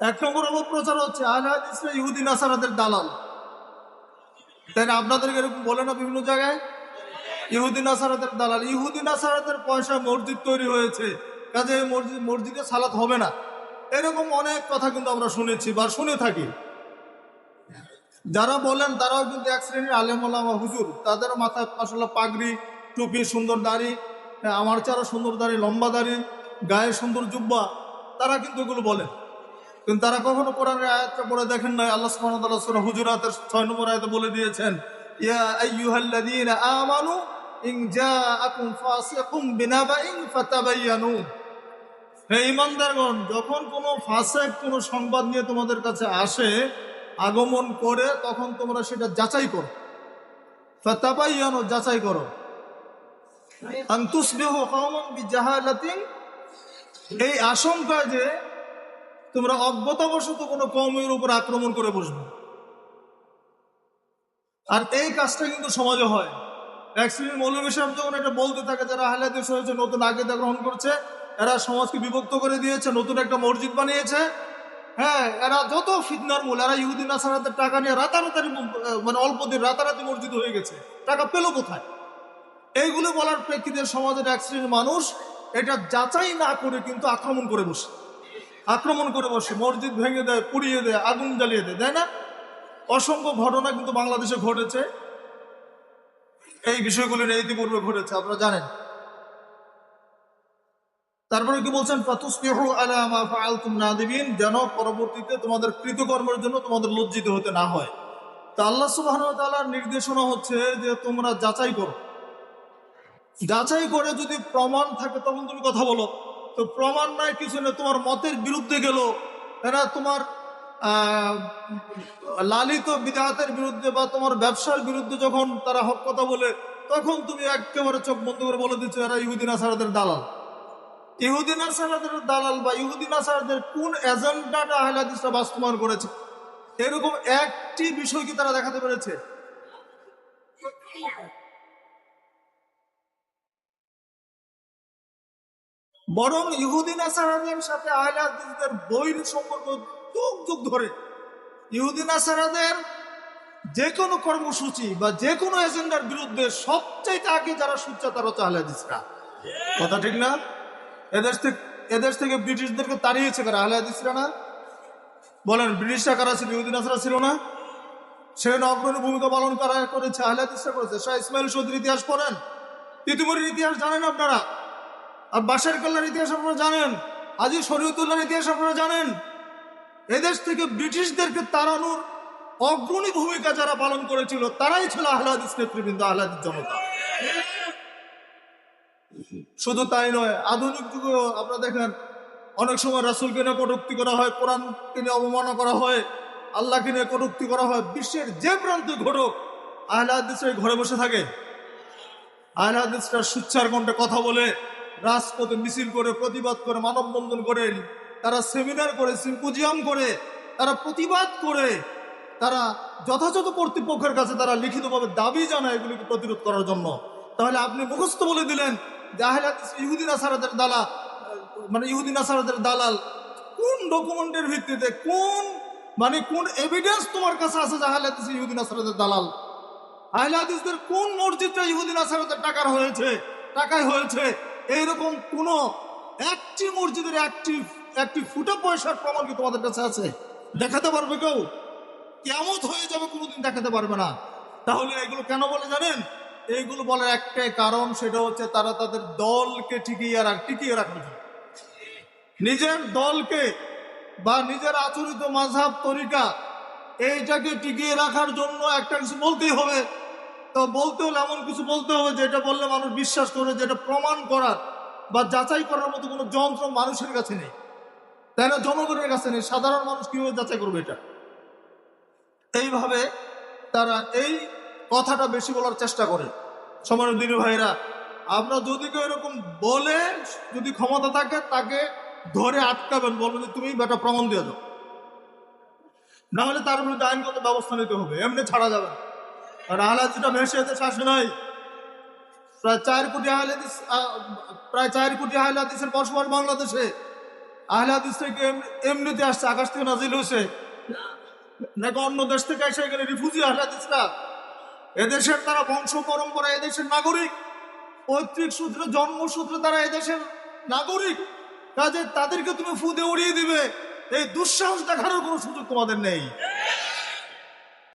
এক নম্বর অপপ্রচার হচ্ছে আহলে হাদিসরা ইহুদি নাসারাদের দালাল। তাই না আপনাদেরকে এরকম বলে না বিভিন্ন জায়গায়? ইহুদি নাসারাদের দালাল। ইহুদি নাসারাদের পয়সা মসজিদ তৈরি হয়েছে কাজে মসজিদ মসজিদে সালাত হবে না। এরকম অনেক কথা কিন্তু আমরা শুনেছি বা শুনে থাকি। যারা বলেন তারাও কিন্তু এক শ্রেণির আলেম ওলামা হুজুর। তাদের মাথায় আসলে পাগড়ি টুপি সুন্দর দাড়ি হ্যাঁ, আমার চারও সুন্দর দাড়ি লম্বা দাড়ি গায়ে সুন্দর জুব্বা তারা কিন্তু এগুলো বলে কিন্তু তারা কখনো কোরআনের আয়াতটা পড়ে দেখেন নাই? আল্লাহ সুবহানাহু সূরা হুজুরাতের 6 নম্বর আয়াতে বলে দিয়েছেন, ইয়া আইয়ুহাল্লাযীনা আমানু ইন জাআকুম ফাসিকুম বিনাবাইন ফাতাবায়ানু হে ইমানদারগণ যখন কোনো ফাসেক কোনো সংবাদ নিয়ে তোমাদের কাছে আসে, আগমন করে, তখন তোমরা সেটা যাচাই করো। ফাতাবায়ানু যাচাই করো। আন তুসবিহু কওমান বিজাহালাতিন। এই আশঙ্কা যে তোমরা অজ্ঞতাবশত কোনো কমের উপর আক্রমণ করে বসবে। আর এই কাজটা কিন্তু সমাজে হয়। শ্রেণির মৌলবী সাহেব যখন এটা বলতে থাকে যারা হালাদেশ হয়েছে, নতুন আগেদা গ্রহণ করছে, এরা সমাজকে বিভক্ত করে দিয়েছে, নতুন একটা মসজিদ বানিয়েছে হ্যাঁ এরা যত ফিতনার মূল, এরা ইহুদিন আসারাতের টাকা নিয়ে রাতারাতারি মানে অল্প দিন রাতারাতি মসজিদ হয়ে গেছে, টাকা পেল কোথায়? এইগুলো বলার প্রেক্ষিতে সমাজের শ্রেণির মানুষ এটা যাচাই না করে কিন্তু আক্রমণ করে বসে। আক্রমণ করে বসে, মসজিদ ভেঙে দেয়, পুড়িয়ে দেয়, আগুন জ্বালিয়ে দেয়, তাই না? অসংখ্য ঘটনা কিন্তু বাংলাদেশে ঘটেছে। এই বিষয়গুলি নিয়ে ইতিপূর্বে ঘটেছে, আপনারা জানেন। তারপরে কি বলছেন? নাদিবিন, যেন পরবর্তীতে তোমাদের কৃতকর্মের জন্য তোমাদের লজ্জিত হতে না হয়। তা আল্লাহ তাআলার নির্দেশনা হচ্ছে যে তোমরা যাচাই করো। যাচাই করে যদি প্রমাণ থাকে, তখন তুমি কথা বলো। তো প্রমাণ নাই কিছু না, তোমার মতের বিরুদ্ধে গেল। এরা তোমার লালিত বিদাতের বিরুদ্ধে বা তোমার ব্যবসার বিরুদ্ধে যখন তারা হক কথা বলে, তখন তুমি একেবারে চোখ বন্ধ করে বলে দিচ্ছ, এরা ইহুদিন আসারাদের দালাল। ইহুদিন আসারাদের দালাল বা ইহুদিন আসারাদের কোন এজেন্ডাটা আহলাদিসরা বাস্তবায়ন করেছে? এরকম একটি বিষয় কি তারা দেখাতে পেরেছে? বরং ইহুদিন আসারাদের সাথে আহলে হাদিসদের বৈর সম্পর্ক যুগ যুগ ধরে। ইহুদিন আসারাদের যে কোনো কর্মসূচি বা যে কোনো এজেন্ডার বিরুদ্ধে সবচাইতে আগে যারা সুচ্চা, তারা হচ্ছে আহলে হাদিসরা কথা ঠিক না? এদেশ থেকে এদেশ থেকে ব্রিটিশদেরকে তাড়িয়েছে কারা? আহলে হাদিসরা না? বলেন, ব্রিটিশরা কারা ছিল? ইহুদিন আসারা ছিল না? সেখানে অগ্রণী ভূমিকা পালন করা করেছে? আহলে হাদিসরা করেছে। শাহ ইসমাইল সৌদির ইতিহাস পড়েন? তিতুমুরির ইতিহাস জানেন আপনারা? আর বাসার কল্যাণ ইতিহাস আপনারা জানেন আজি শরীয়তুল্লাহর ইতিহাস আপনারা জানেন। এদেশ থেকে ব্রিটিশদেরকে তাড়ানোর অগ্রণী ভূমিকা যারা পালন করেছিল, তারাই ছিল আহ্লাদিস নেতৃবৃন্দ, আহ্লাদিস জনতা। শুধু তাই নয়, আধুনিক যুগেও আপনারা দেখেন, অনেক সময় রাসুলকে নিয়ে কটুক্তি করা হয়, কোরআনকে নিয়ে অবমাননা করা হয়, আল্লাহকে নিয়ে কটুক্তি করা হয়, বিশ্বের যে প্রান্তে ঘটুক, আহ্লাদিসরা ঘরে বসে থাকে। আহলাদিসরা সুচ্ছার কণ্ঠে কথা বলে রাজপথে মিছিল করে, প্রতিবাদ করে, মানববন্ধন করেন তারা সেমিনার করে সিম্পোজিয়াম করে, তারা প্রতিবাদ করে, তারা যথাযথ কর্তৃপক্ষের কাছে তারা লিখিতভাবে দাবি জানায় এগুলিকে প্রতিরোধ করার জন্য। তাহলে আপনি মুখস্থ বলে দিলেন যে ইহুদিন আসারাদের দালা মানে ইহুদিন আসারাদের দালাল, কোন ডকুমেন্টের ভিত্তিতে কোন মানে কোন এভিডেন্স তোমার কাছে আছে যে আহলাদিস ইহুদিন আসারাদের দালাল? আহলে হাদিসদের কোন মসজিদটা ইহুদিন আসারাতের টাকার হয়েছে? টাকায় হয়েছে? এইরকম কোন একটি মসজিদের একটি একটি ফুটা পয়সার প্রমাণ কি তোমাদের কাছে আছে? দেখাতে পারবে কেউ? কেমন হয়ে যাবে কোনোদিন দেখাতে পারবে না। তাহলে এগুলো কেন বলে জানেন? এইগুলো বলার একটাই কারণ সেটা হচ্ছে তারা তাদের দলকে টিকিয়ে রাখ টিকিয়ে জন্য নিজের দলকে বা নিজের আচরিত মাঝাব তরিকা এইটাকে টিকিয়ে রাখার জন্য একটা কিছু বলতেই হবে। তো বলতে হলে এমন কিছু বলতে হবে যেটা বললে মানুষ বিশ্বাস করে যেটা প্রমাণ করার বা যাচাই করার মতো কোনো যন্ত্র মানুষের কাছে নেই। তাই না? জনগণের কাছে নেই। সাধারণ মানুষ কীভাবে যাচাই করবে এটা? এইভাবে তারা এই কথাটা বেশি বলার চেষ্টা করে। সমান দিনী ভাইরা আমরা যদি কেউ এরকম বলে যদি ক্ষমতা থাকে, তাকে ধরে আটকাবেন, বলবেন যে তুমি বেটা প্রমাণ দিয়ে দাও। না হলে তার বিরুদ্ধে আইনগত ব্যবস্থা নিতে হবে। এমনি ছাড়া যাবে না। আর আহলাদিসটা ভেসে এদেশে আসে নাই। প্রায় চার কোটি আহলাদিস প্রায় চার কোটি আহলাদিসের বসবাস বাংলাদেশে। আহলে হাদিস থেকে এম- এমনিতে আসছে, আকাশ থেকে নাজিল হয়েছে। নাকি অন্য দেশ থেকে এসে এখানে রিফিউজি আহলে হাদিসরা? এদেশের তারা বংশ পরম্পরা, এদেশের নাগরিক। পৈতৃক সূত্রে জন্মসূত্রে তারা এদেশের নাগরিক। কাজে তাদেরকে তুমি ফুদে উড়িয়ে দিবে। এই দুঃসাহস দেখানোর কোনো সুযোগ তোমাদের নেই।